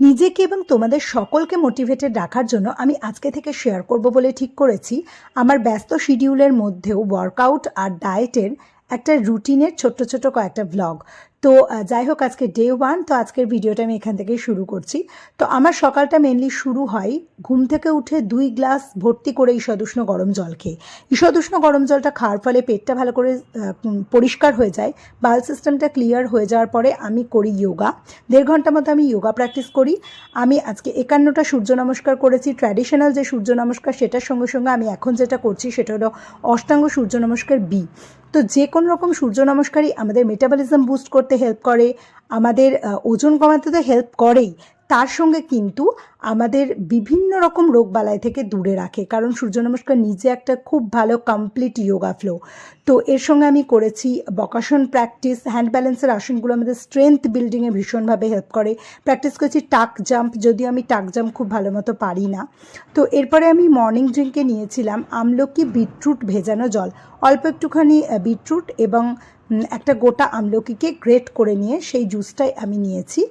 নিজেকে এবং তোমাদের সকলকে মোটিভেটেড রাখার জন্য আমি আজকে থেকে শেয়ার করব বলে ঠিক করেছি। আমার ব্যস্ত শিডিউলের মধ্যেও ওয়ার্কআউট আর ডায়েটের একটা রুটিনের ছোট্ট ছোট্ট কয়েকটা ব্লগ তো যাই হোক আজকে ডে ওয়ান তো আজকের ভিডিওটা আমি এখান থেকেই শুরু করছি। তো আমার সকালটা মেনলি শুরু হয় ঘুম থেকে উঠে দুই গ্লাস ভর্তি করে ঈষদুষ্ণ গরম জল খেয়ে। ঈষদুষ্ণ গরম জলটা খাওয়ার ফলে পেটটা ভালো করে পরিষ্কার হয়ে যায় বাল সিস্টেমটা ক্লিয়ার হয়ে যাওয়ার পরে আমি করি যোগা দেড় ঘণ্টা মতো আমি যোগা প্র্যাকটিস করি। আমি আজকে একান্নটা সূর্য নমস্কার করেছি ট্র্যাডিশনাল যে সূর্য নমস্কার সেটার সঙ্গে সঙ্গে আমি এখন যেটা করছি সেটা হলো অষ্টাঙ্গ সূর্য নমস্কার বি তো যে কোনো রকম সূর্য নমস্কারই আমাদের মেটাবলিজম বুস্ট করতে হেল্প করে। আমাদের ওজন কমাতে তো হেল্প করেই। তার সঙ্গে কিন্তু আমাদের বিভিন্ন রকম রোগবালাই থেকে দূরে রাখে। কারণ সূর্য নমস্কার নিজে একটা খুব ভালো কমপ্লিট যোগা ফ্লো তো এর সঙ্গে আমি করেছি বকাসন প্র্যাকটিস হ্যান্ড ব্যালেন্সের আসনগুলো আমাদের স্ট্রেংথ বিল্ডিংয়ে ভীষণভাবে হেল্প করে। প্র্যাকটিস করেছি টাক জাম্প যদিও আমি টাক জাম্প খুব ভালো মতো পারি না। তো এরপরে আমি মর্নিং ড্রিঙ্কে নিয়েছিলাম আমলকি বিটরুট ভেজানো জল। অল্প একটুখানি বিটরুট এবং একটা গোটা আমলকিকে গ্রেট করে নিয়ে সেই জুসটাই আমি নিয়েছি।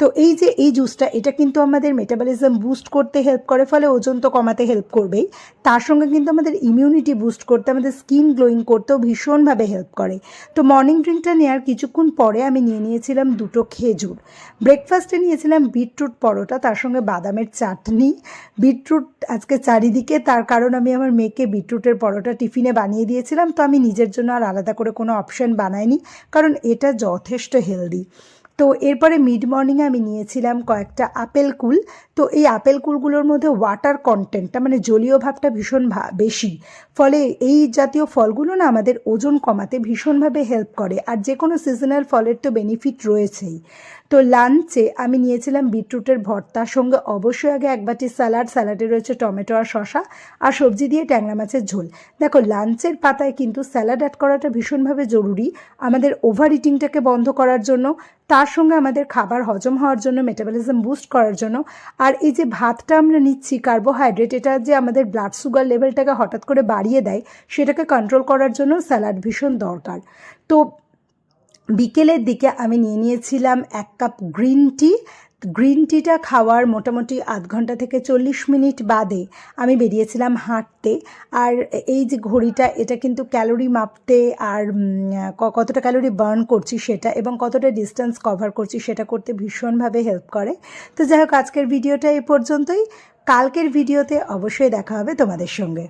তো এই যে এই জুসটা এটা কিন্তু আমাদের মেটাবলিজম বুস্ট করতে হেল্প করে, ফলে ওজন তো কমাতে হেল্প করবেই। তার সঙ্গে কিন্তু আমাদের ইমিউনিটি বুস্ট করতে, আমাদের স্কিন গ্লোয়িং করতেও ভীষণভাবে হেল্প করে। তো মর্নিং ড্রিঙ্কটা নেওয়ার কিছুক্ষণ পরে আমি নিয়ে নিয়েছিলাম দুটো খেজুর। ব্রেকফাস্টে নিয়েছিলাম বিটরুট পরোটা, তার সঙ্গে বাদামের চাটনি। বিটরুট আজকে চারিদিকে, তার কারণ আমি আমার মেয়েকে বিটরুটের পরোটা টিফিনে বানিয়ে দিয়েছিলাম, তো আমি নিজের জন্য আর আলাদা করে কোনো অপশান বানাইনি, কারণ এটা যথেষ্ট হেলদি তো এরপরে মিড মর্নিংয়ে আমি নিয়েছিলাম কয়েকটা আপেল কুল। তো এই আপেল কুলগুলোর মধ্যে ওয়াটার কন্টেন্টটা মানে জলীয় ভাবটা ভীষণ বেশি। ফলে এই জাতীয় ফলগুলো না আমাদের ওজন কমাতে ভীষণভাবে হেল্প করে। আর যে কোনো সিজনাল ফলের তো বেনিফিট রয়েছেই। তো লাঞ্চে আমি নিয়েছিলাম বিটরুটের ভর্তার সঙ্গে অবশ্যই আগে এক বাটি স্যালাড স্যালাডে রয়েছে টমেটো আর শশা আর সবজি দিয়ে ট্যাংরা মাছের ঝোল। দেখো লাঞ্চের পাতায় কিন্তু স্যালাড অ্যাড করাটা ভীষণভাবে জরুরি। আমাদের ওভার ইটিংটাকে বন্ধ করার জন্য তার সঙ্গে আমাদের খাবার হজম হওয়ার জন্য মেটাবলিজম বুস্ট করার জন্য। আর এই যে ভাতটা আমরা নিচ্ছি কার্বোহাইড্রেট এটা যে আমাদের ব্লাড সুগার লেভেলটাকে হঠাৎ করে বাড়িয়ে দেয়, সেটাকে কন্ট্রোল করার জন্য স্যালাড ভীষণ দরকার। তো বিকেলের দিকে আমি নিয়ে নিয়েছিলাম এক কাপ গ্রিন টি। গ্রিন টিটা খাওয়ার মোটামুটি আধ ঘণ্টা থেকে চল্লিশ মিনিট বাদে আমি বেরিয়েছিলাম হাঁটতে। আর এই যে ঘড়িটা, এটা কিন্তু ক্যালোরি মাপতে আর কতটা ক্যালোরি বার্ন করছি সেটা এবং কতটা ডিস্টেন্স কভার করছি সেটা করতে ভীষণভাবে হেল্প করে। তো যাই হোক, আজকের ভিডিওটা এই পর্যন্তই। কালকের ভিডিওতে অবশ্যই দেখা হবে তোমাদের সঙ্গে।